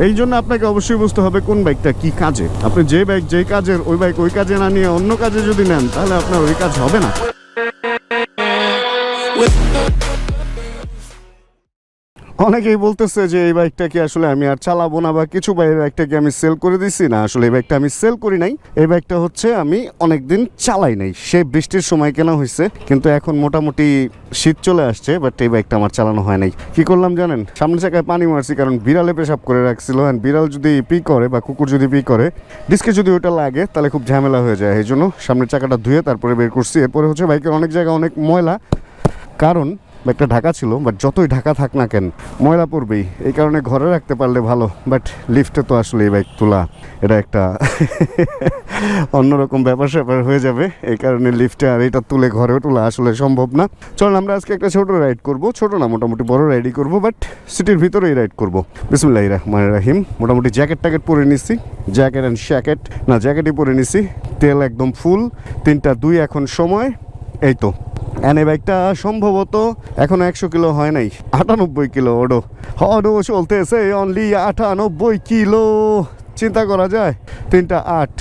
এই জন্য আপনাকে অবশ্যই বুঝতে হবে কোন বাইকটা কি কাজে আপনি যে বাইক, যে কাজের, ওই বাইক ওই কাজে না নিয়ে অন্য কাজে যদি নেন, তাহলে আপনার ওই কাজ হবে না। অনেকেই বলতেছে যে এই বাইকটাকে আসলে আমি আর চালাবো না বা কিছু বা এই বাইকটাকে আমি সেল করে দিছি। না, আসলে এই বাইকটা আমি সেল করি নাই। এই বাইকটা হচ্ছে আমি অনেকদিন চালাই নাই। সে বৃষ্টির সময় কেনা হয়েছে কিন্তু এখন মোটামুটি শীত চলে আসছে বাট এই বাইকটা আমার চালানো হয় নাই। কি করলাম জানেন? সামনে চাকায় পানি মারছি, কারণ বিড়ালে পেশাব করে রাখছিল। and বিড়াল যদি পি করে বা কুকুর যদি পি করে ডিস্কে যদি ওটা লাগে, তাহলে খুব ঝামেলা হয়ে যায়। এই জন্য সামনের চাকাটা ধুয়ে তারপরে বের করছি। এরপরে হচ্ছে বাইকের অনেক জায়গায় অনেক ময়লা। কারণ একটা ঢাকা ছিল বাট যতই ঢাকা থাক না কেন, ময়লা পড়বেই। এই কারণে ঘরে রাখতে পারলে ভালো বাট লিফটে তো আসলে এই বাইক তোলা। এটা একটা অন্যরকম ব্যাপার স্যাপার হয়ে যাবে। এই কারণে লিফটে আর এটা তুলে ঘরেও তোলা আসলে সম্ভব না। চলুন, আমরা আজকে একটা ছোট রাইড করব। ছোট না, মোটামুটি বড় রাইডই করব বাট সিটির ভিতরেই রাইড করব। বিসমুল্লাহ রহমান রাহিম। মোটামুটি জ্যাকেট ট্যাকেট পরে নিছি। জ্যাকেট অ্যান্ড শ্যাকেট না জ্যাকেটই পরে নিছি। তেল একদম ফুল তিনটা, দুই এখন সময়। এই তো। এনে বাইকটা সম্ভবত এখন একশো কিলো হয় নাই, আটানব্বই কিলো, ওডো। হডো চলতেছে অনলি আটানব্বই কিলো। চিন্তা করা যায়, তিনটা আট।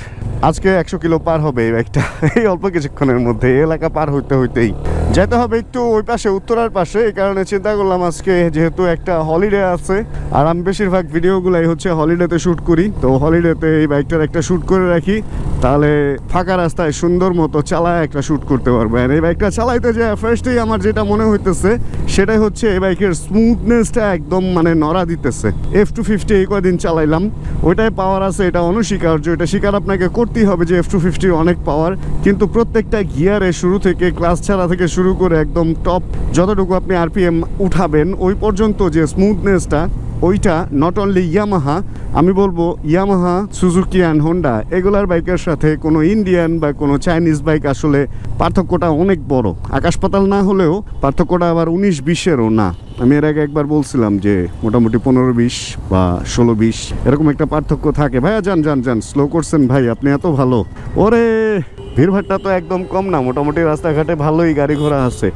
আজকে একশো কিলো পার হবে এই বাইকটা, এই অল্প কিছুক্ষণের মধ্যে এলাকা পার হইতে হইতেই। যেতে হবে একটু ওই পাশে, উত্তরার পাশে। এই কারণে চিন্তা করলাম আজকে যেহেতু একটা হলিডে আছে, আর আমি বেশিরভাগ ভিডিওগুলাই হচ্ছে হলিডেতে শ্যুট করি। তো হলিডেতে এই বাইকটার একটা শ্যুট করে রাখি। তাহলে ফাঁকা রাস্তায় সুন্দর মতো চালায় একটা শ্যুট করতে পারব। আর এই বাইকটা চালাইতে যে ফার্স্টেই আমার যেটা মনে হইতেছে, সেটাই হচ্ছে এই বাইকের স্মুথনেসটা একদম মানে নড়া দিতেছে। এফ টু ফিফটি এই কদিন চালাইলাম। ওইটাই পাওয়ার আছে, এটা অনস্বীকার্য। এটা স্বীকার আপনাকে করতেই হবে যে এফ টু ফিফটির অনেক পাওয়ার কিন্তু প্রত্যেকটা গিয়ারে শুরু থেকে ক্লাস ছাড়া থেকে শুরু করে একদম টপ যতটুকু আপনি আরপিএম উঠাবেন, ওই পর্যন্ত যে স্মুথনেসটা ওইটা নট অনলি ইয়ামাহা আমি বলব ইয়ামাহা সুজুকি অ্যান্ড হোন্ডা এগুলার বাইকের সাথে কোনো ইন্ডিয়ান বা কোনো চাইনিজ বাইক আসলে পার্থক্যটা অনেক বড়। আকাশ পাতাল না হলেও পার্থক্যটা আবার উনিশ বিশেরও না। আমি এর আগে একবার বলছিলাম যে মোটামুটি পনেরো বিশ বা ষোলো বিশ, এরকম একটা পার্থক্য থাকে। ভাইয়া, যান যান যান স্লো করছেন ভাই, আপনি এত ভালো। ওরে! ভিড়ভাড়টা তো একদম কম না, মোটামুটি রাস্তাঘাটে ভালোই গাড়ি ঘোড়া আছে।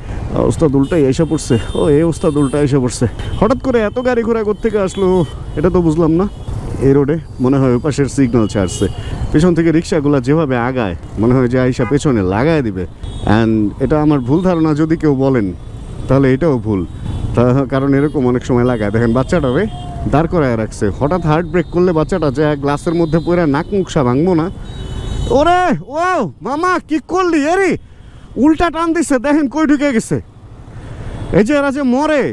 ওস্তাদ উল্টাই এসে পড়ছে। ও, এই ওস্তাদ উল্টা এসে পড়ছে। হঠাৎ করে এত গাড়ি ঘোড়া থেকে আসলো? এটা তো বুঝলাম না। এই রোডে মনে হয় ওই পাশের সিগন্যাল ছাড়ছে। পেছন থেকে রিক্সাগুলো যেভাবে আগায়, মনে হয় যে আইসা পেছনে লাগায় দিবে। অ্যান্ড এটা আমার ভুল ধারণা যদি কেউ বলেন, তাহলে এটাও ভুল। তা কারণ এরকম অনেক সময় লাগায়। দেখেন বাচ্চাটারে দাঁড় করায় রাখছে। হঠাৎ হার্ট ব্রেক করলে বাচ্চাটা যে গ্লাসের মধ্যে পড়ে, নাক মুখসা ভাঙবো না। ওরে ও মামা, কি করলি? এরে, উল্টা টান দিছে, দেখেন কই ঢুকে গেছে। এই যে এরা যে মরে,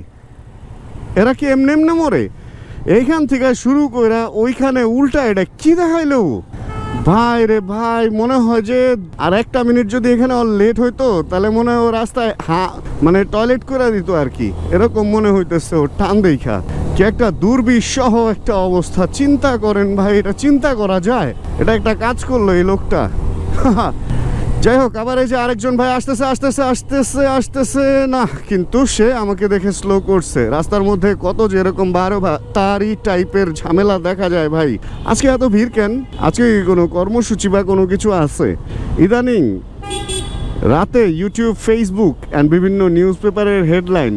এরা কি এমনি এমনি মরে? এইখান থেকে শুরু করে ওইখানে উল্টা এটা কি দেখাইলো? ভাই রে ভাই, মনে হয় যে আর একটা মিনিট যদি এখানে ওর লেট হইতো, তাহলে মনে হয় ও রাস্তায় হা মানে টয়লেট করে দিত আর কি। এরকম মনে হইতেছে ও টান দেখা কি একটা দুর্বিষহ একটা অবস্থা। চিন্তা করেন ভাই, এটা চিন্তা করা যায়। এটা একটা কাজ করল এই লোকটা। যাই হোক, আবার এই যে আরেকজন ভাই আসতেছে আসতেছে আসতেছে আসতেছে। না, কিন্তু সে আমাকে দেখে স্লো করছে। রাস্তার মধ্যে কত যে এরকম বারো তারই টাইপের ঝামেলা দেখা যায় ভাই। আজকে এত ভিড় কেন? আজকে কোনো কর্মসূচি বা কোনো কিছু আছে? ইদানিং রাতে ইউটিউব ফেসবুক অ্যান্ড বিভিন্ন নিউজ পেপারের হেডলাইন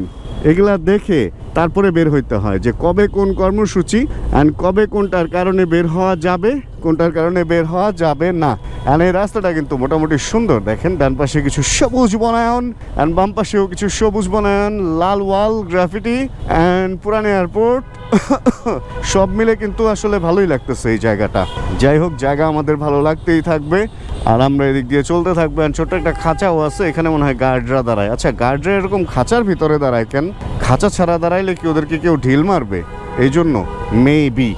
এগুলা দেখে তারপরে বের হইতে হয় যে কবে কোন কর্মসূচি অ্যান্ড কবে কোনটার কারণে বের হওয়া যাবে, কোনটার কারণে বের হওয়া যাবে না। অ্যান্ড এই রাস্তাটা কিন্তু মোটামুটি সুন্দর। দেখেন, ডান পাশে কিছু সবুজ বনায়ন অ্যান্ড বাম পাশেও কিছু সবুজ বনায়ন, লাল ওয়াল, গ্রাফিটি অ্যান্ড পুরান এয়ারপোর্ট সব মিলে কিন্তু আসলে ভালোই লাগতেছে এই জায়গাটা। যাই হোক, জায়গা আমাদের ভালো লাগতেই থাকবে। আর আমরা এদিক দিয়ে চলতে থাকব ছোট্ট একটা খাঁচাও আছে, এখানে মনে হয় গার্ডরা দাঁড়ায়। আচ্ছা গার্ডরা এরকম খাঁচার ভিতরে দাঁড়ায় কেন? খাঁচা ছাড়া দাঁড়াইলে কি ওদেরকে কেউ ঢিল মারবে? এই জন্য মেবি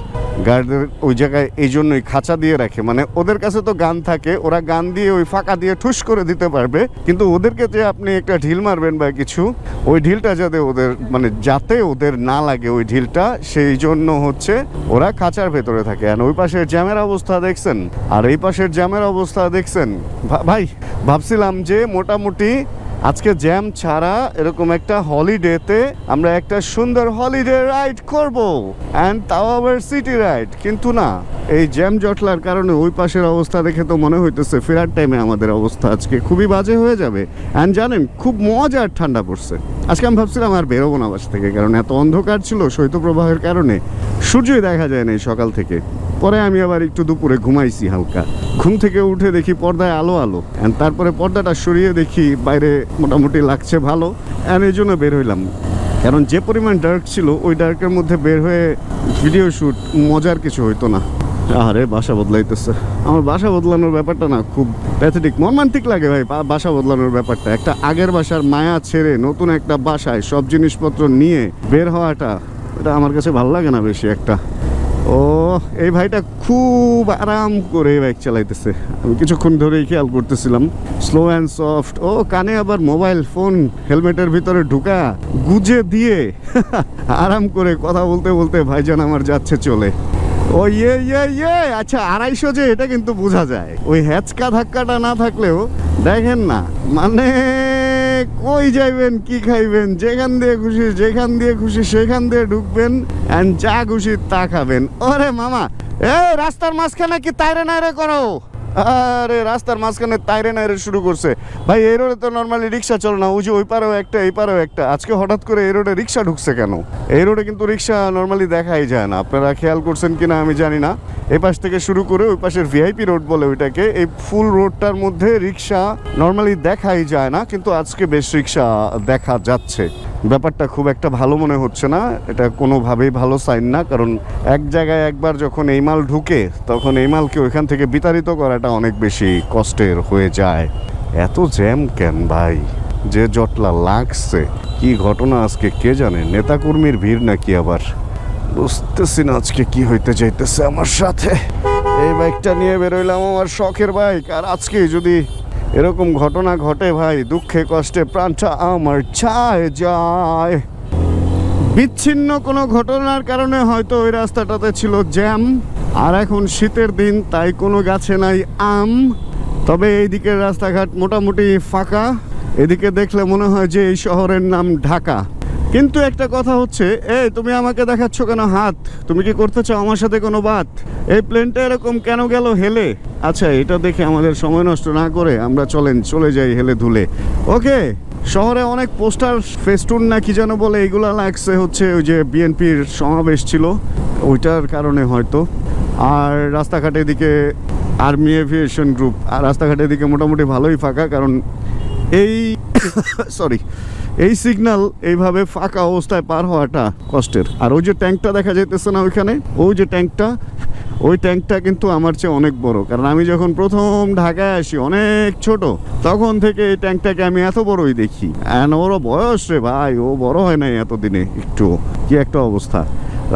গার্ডদের ওই জায়গায় এই জন্যই খাঁচা দিয়ে রাখে। মানে ওদের কাছে তো গান থাকে, ওরা গান দিয়ে ওই ফাঁকা দিয়ে ঠুস করে দিতে পারবে। কিন্তু ওদেরকে যে আপনি একটা ঢিল মারবেন বা কিছু, ওই ঢিলটা যাতে ওদের মানে যাতে ওদের না লাগে ওই ঢিলটা, সেই জন্য হচ্ছে ওরা খাঁচার ভেতরে থাকে। আর ওই পাশের জ্যামের অবস্থা দেখছেন? আর এই পাশের জ্যামের অবস্থা দেখছেন? ভাই, ভাবছিলাম যে মোটামুটি আজকে জ্যাম ছাড়া এরকম একটা হলিডেতে আমরা একটা সুন্দর হলিডে রাইড করব। অ্যান্ড তাও আবার সিটি রাইড কিন্তু না, এই জ্যাম জটলার কারণে ওই পাশের অবস্থা দেখে তো মনে হইতেছে ফেরার টাইমে আমাদের অবস্থা আজকে খুবই বাজে হয়ে যাবে। অ্যান্ড জানেন, খুব মজার ঠান্ডা পড়ছে। আজকে আমি ভাবছিলাম আর বেরোবো না বাস থেকে, কারণ এত অন্ধকার ছিল শৈত্যপ্রবাহের কারণে। সূর্যই দেখা যায় না সকাল থেকে। পরে আমি আবার একটু দুপুরে ঘুমাইছি হালকা। ঘুম থেকে উঠে দেখি পর্দায় আলো আলো। অ্যান্ড তারপরে পর্দাটা সরিয়ে দেখি বাইরে মোটামুটি লাগছে ভালো। অ্যান্ড এই জন্য বের হইলাম। কারণ যে পরিমাণ ডার্ক ছিল, ওই ডার্কের মধ্যে বের হয়ে ভিডিও শ্যুট মজার কিছু হইতো না। আরে বাসা বদলাইতেছে। আমার বাসা বদলানোর ব্যাপারটা না খুব প্যাথেটিক মর্মান্তিক লাগে ভাই বাসা বদলানোর ব্যাপারটা। একটা আগের বাসার মায়া ছেড়ে নতুন একটা বাসায় সব জিনিসপত্র নিয়ে বের হওয়াটা এটা আমার কাছে ভালো লাগে না বেশি একটা। ও এই ভাইটা খুব আরাম করে বাইক চালাইতেছে। আমি কিছুক্ষণ ধরেই খেয়াল করতেছিলাম। স্লো অ্যান্ড সফট ও, কানে আবার মোবাইল ফোন হেলমেটের ভিতরে ঢুকা, গুজে দিয়ে আরাম করে কথা বলতে বলতে ভাইজান আমার যাচ্ছে চলে। ও ইয়ে ইয়ে ইয়ে! আচ্ছা আড়াইশো যে, এটা কিন্তু বোঝা যায়। ওই হ্যাচকা ধাক্কাটা না থাকলেও দেখেন না মানে কই যাইবেন, কি খাইবেন? যেখান দিয়ে খুশি, যেখান দিয়ে খুশি, সেখান দিয়ে ঢুকবেন যা খুশি তা খাবেন। ওরে মামা এ রাস্তার মাঝখানে কি তাইরে নাইরে করো? আরে, রাস্তার মাঝখানে তাইরে নাইরে শুরু করছে। ভাই, এই রোডে তো নর্মালি রিক্সা চলে না, ওই যে ওই পারেও একটা, এই পারেও একটা। আজকে হঠাৎ করে এই রোডে রিক্সা ঢুকছে কেন? এই রোডে কিন্তু রিক্সা নর্মালি দেখাই যায় না। আপনারা খেয়াল করছেন কিনা আমি জানি না। এই পাশ থেকে শুরু করে ওই পাশের ভিআইপি রোড বলে ওইটাকে, এই ফুল রোডটার মধ্যে রিক্সা নর্মালি দেখাই যায় না, কিন্তু আজকে বেশ রিক্সা দেখা যাচ্ছে। ব্যাপারটা খুব একটা ভালো মনে হচ্ছে না। এটা কোনোভাবেই ভালো সাইন না, কারণ এক জায়গায় একবার যখন এই মাল ঢুকে, তখন এই মালকে ওইখান থেকে বিতাড়িত করাটা অনেক বেশি কষ্টের হয়ে যায়। এত জ্যাম কেন ভাই? যে জটলা লাগছে। কি ঘটনা আজকে কে জানে? নেতাকর্মীর ভিড় নাকি আবার? বুঝতেছি না আজকে কি হইতে যাইতেছে আমার সাথে। এই বাইকটা নিয়ে বেরোইলাম আমার শখের বাইক আর আজকে যদি এরকম ঘটনা ঘটে ভাই, দুঃখে কষ্টে প্রাণটা আমার চায় যায়। বিচ্ছিন্ন কোনো ঘটনার কারণে হয়তো ওই রাস্তাটাতে ছিল জ্যাম, আর এখন শীতের দিন, তাই কোনো গাছে নাই আম। তবে এই দিকের রাস্তাঘাট মোটামুটি ফাঁকা, এদিকে দেখলে মনে হয় যে এই শহরের নাম ঢাকা। কিন্তু একটা কথা হচ্ছে, এই তুমি আমাকে দেখাচ্ছ কেন হাত? তুমি কি করতে চাও আমার সাথে কোনো বাত? এই প্লেনটা এরকম কেন গেল হেলে? আচ্ছা এটা দেখে আমাদের সময় নষ্ট না করে আমরা চলেন, চলে যাই হেলে ধুলে। ওকে, শহরে অনেক পোস্টার, ফেস্টুন না কি যেন বলে, এগুলা লাগছে হচ্ছে ওই যে বিএনপির সমাবেশ ছিল। ওইটার কারণে হয়তো। আর রাস্তাঘাটের দিকে আর্মি এভিয়েশন গ্রুপ আর রাস্তাঘাটের দিকে মোটামুটি ভালোই ফাঁকা, কারণ এই সরি এই সিগন্যাল এইভাবে ফাঁকা অবস্থায় পার হওয়াটা কষ্টের। আর ওই যে ট্যাঙ্কটা দেখা যাইতেছে না ওইখানে, ওই যে ট্যাঙ্কটা ওই ট্যাঙ্কটা কিন্তু আমার চেয়ে অনেক বড়। কারণ আমি যখন প্রথম ঢাকায় আসি, অনেক ছোট, তখন থেকে এই ট্যাঙ্কটাকে আমি এত বড়ই দেখি। অ্যান্ড ওরও বয়স রে ভাই, ও বড় হয় নাই এতদিনে, একটু কি একটা অবস্থা।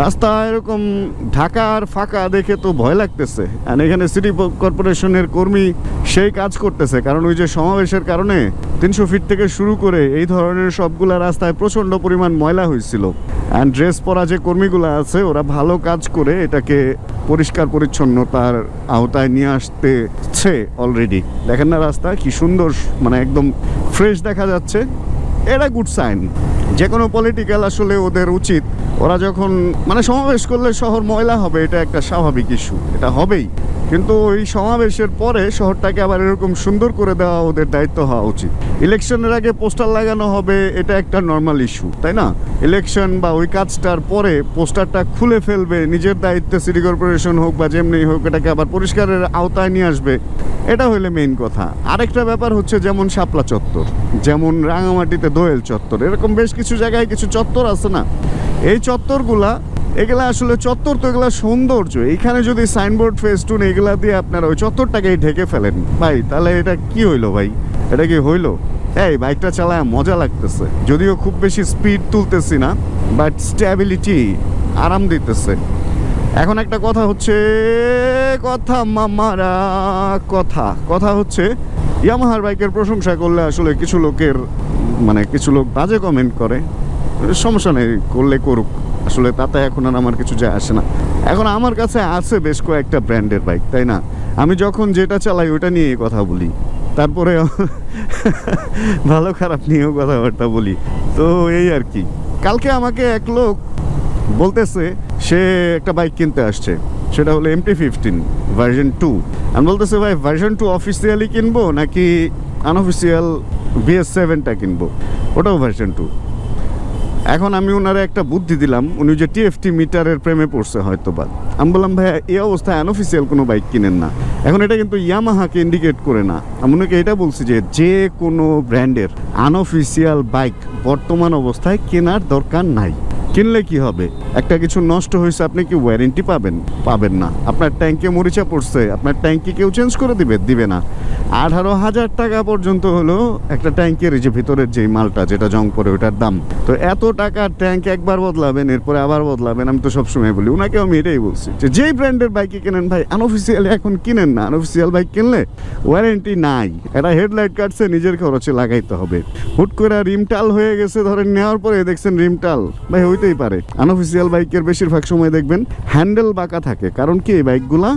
রাস্তা এরকম ঢাকার ফাঁকা দেখে তো ভয় লাগতেছে। আর এখানে সিটি কর্পোরেশনের কর্মী সেই কাজ করতেছে। কারণ ওই যে সমাবেশের কারণে তিনশো ফিট থেকে শুরু করে এই ধরনের সবগুলা রাস্তায় প্রচণ্ড পরিমাণ ময়লা হয়েছিল। অ্যান্ড ড্রেস পরা যে কর্মীগুলো আছে, ওরা ভালো কাজ করে এটাকে পরিষ্কার পরিচ্ছন্নতার আওতায় নিয়ে আসতেছে অলরেডি দেখেন না রাস্তা, কি সুন্দর মানে একদম ফ্রেশ দেখা যাচ্ছে। এটা গুড সাইন যে কোনো পলিটিক্যাল আসলে ওদের উচিত ওরা যখন মানে সমাবেশ করলে শহর ময়লা হবে এটা একটা স্বাভাবিক ইস্যু এটা হবেই। কিন্তু ওই সমাবেশের পরে শহরটাকে আবার এরকম সুন্দর করে দেওয়া ওদের দায়িত্ব হওয়া উচিত। ইলেকশনের আগে পোস্টার লাগানো হবে, এটা একটা নর্মাল ইস্যু তাই না? ইলেকশন বা ওই কাজটার পরে পোস্টারটা খুলে ফেলবে, নিজের দায়িত্বে সিটি কর্পোরেশন হোক বা যেমনি হোক, এটাকে আবার পরিষ্কারের আওতায় নিয়ে আসবে, এটা হইলে মেইন কথা। আরেকটা ব্যাপার হচ্ছে যেমন শাপলা চত্বর, যেমন রাঙামাটিতে দোয়েল চত্বর, এরকম বেশ কিছু জায়গায় কিছু চত্বর আছে না? এই চত্বরগুলা এগুলা আসলে চত্বর তো এগুলা সৌন্দর্য। এইখানে যদি সাইনবোর্ড, ফেস্টুন এগুলা দিয়ে আপনারা ওই চত্বরটাকেই ঢেকে ফেলেন, ভাই, তাহলে এটা কি হইল ভাই? এটা কি হইল? এই, বাইকটা চালায় মজা লাগতেছে। যদিও খুব বেশি স্পিড তুলতেছি না বাট স্ট্যাবিলিটি আরাম দিতেছে। এখন একটা কথা হচ্ছে, কথা মামারা, কথা কথা হচ্ছে ইয়ামাহার বাইকের প্রশংসা করলে আসলে কিছু লোকের মানে কিছু লোক বাজে কমেন্ট করে। সমস্যা নেই, করলে করুক। আসলে তাতে এখন আর আমার কিছু যায় আসে না। এখন আমার কাছে আছে বেশ কয়েকটা ব্র্যান্ডের বাইক, তাই না? আমি যখন যেটা চালাই ওটা নিয়ে কথা বলি। তারপরে ভালো খারাপ নিয়েও কথাবার্তা বলি। তো এই আর কি। কালকে আমাকে এক লোক বলতেছে, সে একটা বাইক কিনতে আসছে। সেটা হলো এমটি ফিফটিন ভার্জন টু আমি বলতেছে, ভাই ভার্জন টু অফিসিয়ালি কিনবো নাকি আনঅফিসিয়াল বিএস সেভেনটা কিনবো? ওটাও ভার্জন টু এখন আমি ওনারে একটা বুদ্ধি দিলাম, উনি যে টিএফটি মিটারের প্রেমে পড়ছে হয়তো বা আমি বললাম, ভাইয়া, এই অবস্থায় আনঅফিসিয়াল কোনো বাইক কিনেন না। এখন এটা কিন্তু ইয়ামাহাকে ইন্ডিকেট করে না। আমি ওনাকে এটা বলছি যে যে কোনো ব্র্যান্ডের আনঅফিসিয়াল বাইক বর্তমান অবস্থায় কেনার দরকার নাই। কিনলে কি হবে? একটা কিছু নষ্ট হয়েছে, আপনি কি ওয়ারেন্টি পাবেন? পাবেন না। আপনার ট্যাঙ্কে মরিচা পড়ছে, আপনার ট্যাঙ্কি কেউ চেঞ্জ করে দিবে? দিবে না। আঠারো হাজার টাকা পর্যন্ত হলো একটা ট্যাঙ্কের যে ভিতরের যেই মালটা, যেটা জং পড়ে ওটার দাম। তো এত টাকার ট্যাঙ্ক একবার বদলাবেন, এরপরে আবার বদলাবেন, আমি তো সবসময় বলি ওনাকে আমি এটাই বলছি যে যেই ব্র্যান্ডের বাইকে কেনেন ভাই আনঅফিসিয়ালি এখন কিনেন না আনঅফিসিয়াল বাইক কিনলে ওয়ারেন্টি নাই। এটা হেডলাইট কাটছে, নিজের খরচে লাগাইতে হবে। হুট করে রিমটাল হয়ে গেছে, ধরেন নেওয়ার পরে দেখছেন রিমটাল। ভাই, হইতেই পারে। আনঅফিসিয়াল বাইকের বেশিরভাগ সময় দেখবেন হ্যান্ডেল বাঁকা থাকে। কারণ কি, এই বাইকগুলা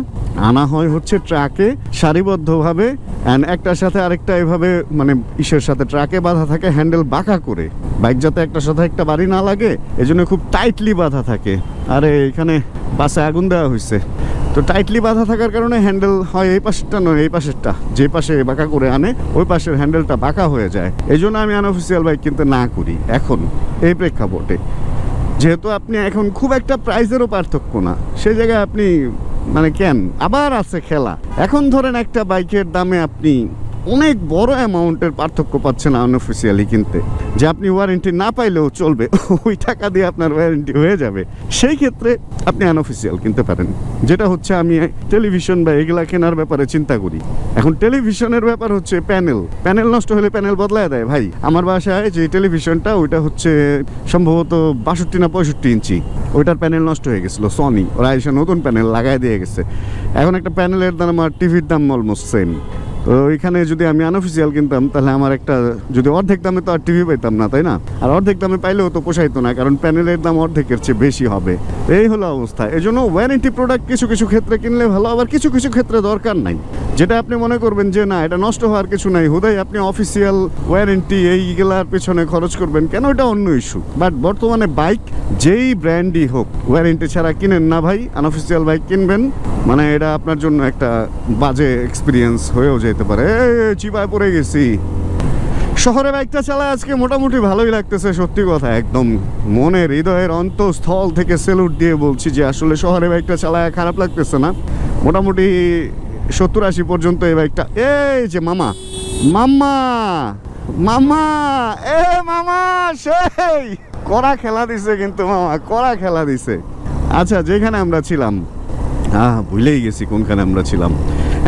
আনা হয় হচ্ছে ট্রাকে সারিবদ্ধভাবে অ্যান্ড একটার সাথে আরেকটা এভাবে মানে ইসের সাথে ট্রাকে বাঁধা থাকে, হ্যান্ডেল বাঁকা করে। বাইক যাতে একটার সাথে একটা বাড়ি না লাগে, এজন্য খুব টাইটলি বাঁধা থাকে। আরে, এখানে বাসে আগুন দেওয়া হয়েছে তো টাইটলি বাঁধা থাকার কারণে হ্যান্ডেল হয় এই পাশেরটা নয়, এই পাশেরটা। যে পাশে বাঁকা করে আনে, ওই পাশের হ্যান্ডেলটা বাঁকা হয়ে যায়। এই জন্য আমি আনঅফিসিয়াল বাইক কিনতে না করি, এখন, এই প্রেক্ষাপটে। যেহেতু আপনি এখন খুব একটা প্রাইজেরও পার্থক্য না। সেই জায়গায় আপনি মানে কেন? আবার আছে খেলা। এখন ধরেন একটা বাইকের দামে আপনি অনেক বড় অ্যামাউন্টের পার্থক্য পাচ্ছেন আনঅফিসিয়ালি কিনতে। যে আপনি ওয়ারেন্টি না পাইলেও চলবে, ওই টাকা দিয়ে আপনার ওয়ারেন্টি হয়ে যাবে। সেই ক্ষেত্রে আপনি আনঅফিসিয়াল কিনতে পারেন। যেটা হচ্ছে আমি টেলিভিশন বা এগুলা কেনার ব্যাপারে চিন্তা করি। এখন টেলিভিশনের ব্যাপার হচ্ছে প্যানেল প্যানেল নষ্ট হলে প্যানেল বদলায় দেয় ভাই। আমার বাসায় যে টেলিভিশনটা ওইটা হচ্ছে সম্ভবত বাষট্টি না পঁয়ষট্টি ইঞ্চি। ওইটার প্যানেল নষ্ট হয়ে গেছিল সনি ওরা এসে নতুন প্যানেল লাগাই দিয়ে গেছে। এখন একটা প্যানেলের দাম আর টিভির দাম অলমোস্ট সেম ওইখানে যদি আমি আনঅফিসিয়াল কিনতাম, তাহলে আমার একটা যদি অর্ধেক দামে তো আর টিভি পাইতাম না, তাই না? আর অর্ধেক দামে পাইলেও তো পোষাইতো না, কারণ প্যানেলের দাম অর্ধেকের চেয়ে বেশি হবে। এই হলো অবস্থা। এই জন্য ওয়ারেন্টি প্রোডাক্ট কিছু কিছু ক্ষেত্রে কিনলে ভালো, আবার কিছু কিছু ক্ষেত্রে দরকার নাই। যেটা আপনি মনে করবেন যে, না, এটা নষ্ট হওয়ার কিছু নাই। হুদাই আপনি অফিসিয়াল ওয়ারেন্টি এইগুলার পেছনে খরচ করবেন কেন? এটা অন্য ইস্যু বাট বর্তমানে বাইক যেই ব্র্যান্ডই হোক ওয়ারেন্টি ছাড়া কিনেন না ভাই। আনঅফিসিয়াল বাইক কিনবেন মানে এটা আপনার জন্য একটা বাজে এক্সপিরিয়েন্স হয়েও যেতে পারে। চিপায় পড়ে গেছি। শহরে বাইকটা চালায় আজকে মোটামুটি ভালোই লাগতেছে, সত্যি কথা, একদম মনের হৃদয়ের অন্তঃস্থল থেকে সেলুট দিয়ে বলছি যে আসলে শহরে বাইকটা চালায় খারাপ লাগতেছে না। মোটামুটি সত্তর আশি পর্যন্ত এই বাইকটা। এই যে মামা, মাম্মা মামা এ মামা, সেই! কড়া খেলা দিছে কিন্তু মামা, কড়া খেলা দিছে। আচ্ছা যেখানে আমরা ছিলাম হ্যাঁ ভুলেই গেছি কোনখানে আমরা ছিলাম।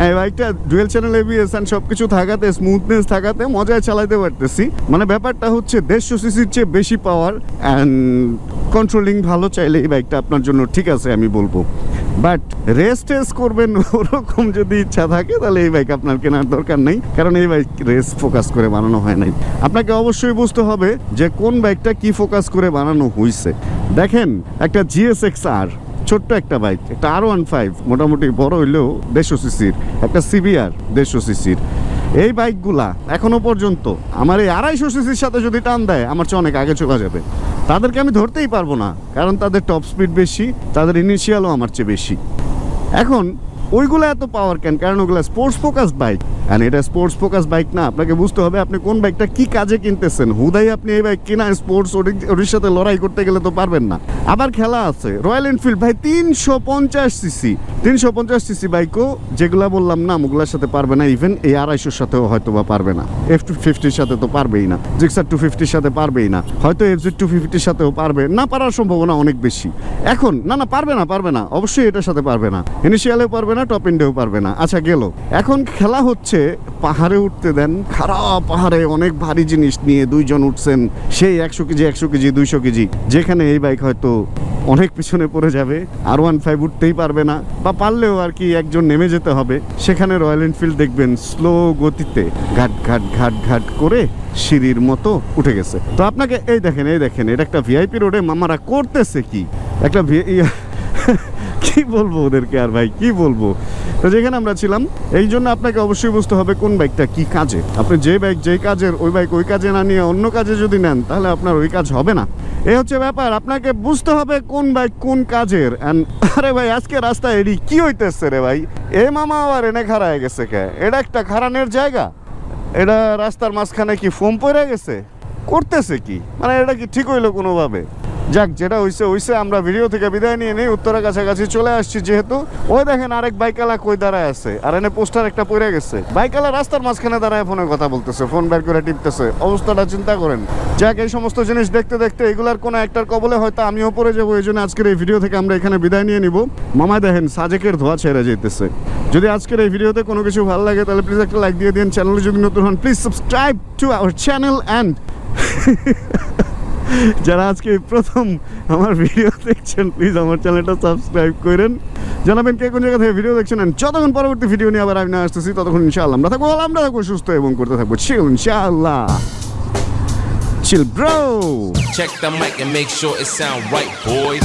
এই বাইকটা ডুয়েল চ্যানেল এবিএস অ্যান্ড সব কিছু থাকাতে স্মুথনেস থাকাতে মজায় চালাতে পারতেছি। মানে ব্যাপারটা হচ্ছে, দেড়শো সিসির চেয়ে বেশি পাওয়ার অ্যান্ড কন্ট্রোলিং ভালো চাইলে এই বাইকটা আপনার জন্য ঠিক আছে, আমি বলব। বাট রেস টেস করবেন ওরকম যদি ইচ্ছা থাকে, তাহলে এই বাইক আপনার কেনার দরকার নেই। কারণ এই বাইক রেস ফোকাস করে বানানো হয় নাই। আপনাকে অবশ্যই বুঝতে হবে যে কোন বাইকটা কি ফোকাস করে বানানো হয়েছে দেখেন, একটা জিএসএক্স আর ছোট্ট একটা বাইক, একটা আর ওয়ান ফাইভ মোটামুটি বড় হইলেও দেড়শো সিসির, একটা সিবিআর দেড়শো সিসির। এই বাইকগুলা এখনও পর্যন্ত আমার এই আড়াইশো সিসির সাথে যদি টান দেয়, আমার চেয়ে অনেক আগে চলে যাবে। তাদেরকে আমি ধরতেই পারব না, কারণ তাদের টপ স্পিড বেশি, তাদের ইনিশিয়ালও আমার চেয়ে বেশি। এখন ওইগুলো এত পাওয়ার কেন? কারণ ওগুলো স্পোর্টস ফোকাস বাইক আর এটা স্পোর্টস ফোকাস বাইক না, আপনাকে বুঝতে হবে আপনি কোন বাইকটা কি কাজে কিনতেছেন। হুদাই আপনি এই বাইক কিনা স্পোর্টস ওটির সাথে লড়াই করতে গেলে তো পারবেন না। আবার খেলা আছে রয়্যাল এনফিল্ড ভাই, তিনশো পঞ্চাশ সিসি তিনশো পঞ্চাশ সিসি বাইকও যেগুলা বললাম না ওগুলোর সাথে পারবে না ইভেন এই আড়াইশোর সাথেও হয়তো বা পারবে না। এফ টু ফিফটির সাথে তো পারবেই না জিক্সার টু ফিফটির সাথে পারবেই না। হয়তো এফ টু ফিফটির সাথেও পারবে, না পারার সম্ভাবনা অনেক বেশি। এখন, না না, পারবে না পারবে না, অবশ্যই এটার সাথে পারবে না। ইনিশিয়ালেও পারবে না টপ ইন্ডেও পারবে না। আচ্ছা গেল। এখন খেলা হচ্ছে পাহাড়ে উঠতে দেন। খারাপ পাহাড়ে অনেক ভারী জিনিস নিয়ে দুইজন উঠছেন। সেই একশো কেজি একশো কেজি, দুইশো কেজি। যেখানে এই বাইক হয়তো অনেক পিছনে পড়ে যাবে। আর ওয়ান ফাইভ উঠতেই পারবে না। বা পারলেও আর কি একজন নেমে যেতে হবে। সেখানে রয়্যাল এনফিল্ড দেখবেন স্লো গতিতে ঘাট ঘাট ঘাট ঘাট করে সিঁড়ির মতো উঠে গেছে। তো আপনাকে এই দেখেন এই দেখেন, এটা একটা ভিআইপি রোডে মামারা করতেছে কি? একটা কি বলব ওদেরকে আর ভাই? কি বলব? তো যেখানে আমরা ছিলাম, এই জন্য আপনাকে অবশ্যই বুঝতে হবে কোন বাইকটা কি কাজে। আপনি যে বাইক, যেই কাজের, ওই বাইক, ওই কাজে না নিয়ে অন্য কাজে যদি নেন, তাহলে আপনার ওই কাজ হবে না। এ হচ্ছে ব্যাপার, আপনাকে বুঝতে হবে কোন বাইক কোন কাজের। And, আরে ভাই, আজকে রাস্তায় এডি কি হইতেছে রে ভাই? এ মামা আবার এনে খাড়ায় গেছে কে? এটা একটা খারানের জায়গা। এটা রাস্তার মাঝখানে কি ফোম পড়ে গেছে? করতেছে কি? মানে এটা কি ঠিক হইল কোনোভাবে? যাক, যেটা হইছে হইছে। আমরা ভিডিও থেকে বিদায় নিয়ে নেই, উত্তরের কাছাকাছি চলে আসছি যেহেতু। ওই দেখেন আরেক বাইকালা কই দাঁড়ায় আছে। আর এনে পোস্টার একটা পড়ে গেছে। বাইকালা রাস্তার মাঝখানে দাঁড়ায় ফোনে কথা বলতেছে, ফোন বের করে টিপতেছে। অবস্থাটা চিন্তা করেন। যাক, এই সমস্ত জিনিস দেখতে দেখতে এগুলার কোনো একটার কবলে হয়তো আমিও পড়ে যাব, এই জন্য আজকের এই ভিডিও থেকে আমরা এখানে বিদায় নিয়ে নিব। মামা দেখেন, সাজেকের ধোয়া ছেড়ে যেতেছে যদি আজকের এই ভিডিওতে কোনো কিছু ভালো লাগে, তাহলে প্লিজ একটা লাইক দিয়ে দিন। চ্যানেলে যদি নতুন হন please subscribe to our channel and যারা আজকে প্রথম আমার ভিডিও দেখছেন প্লিজ আমার চ্যানেলটা সাবস্ক্রাইব করেন। জানাবেন কে কোন জায়গা থেকে ভিডিও দেখছেন যতক্ষণ পরবর্তী ভিডিও নিয়ে আবার আমি না আসতেছি ততক্ষণ ইনশাআল্লাহ আমরা থাকব আমরা থাকব সুস্থ এবং করতে থাকব। চিল ইনশাআল্লাহ। Chill bro Check the mic and make sure it sound right, boys.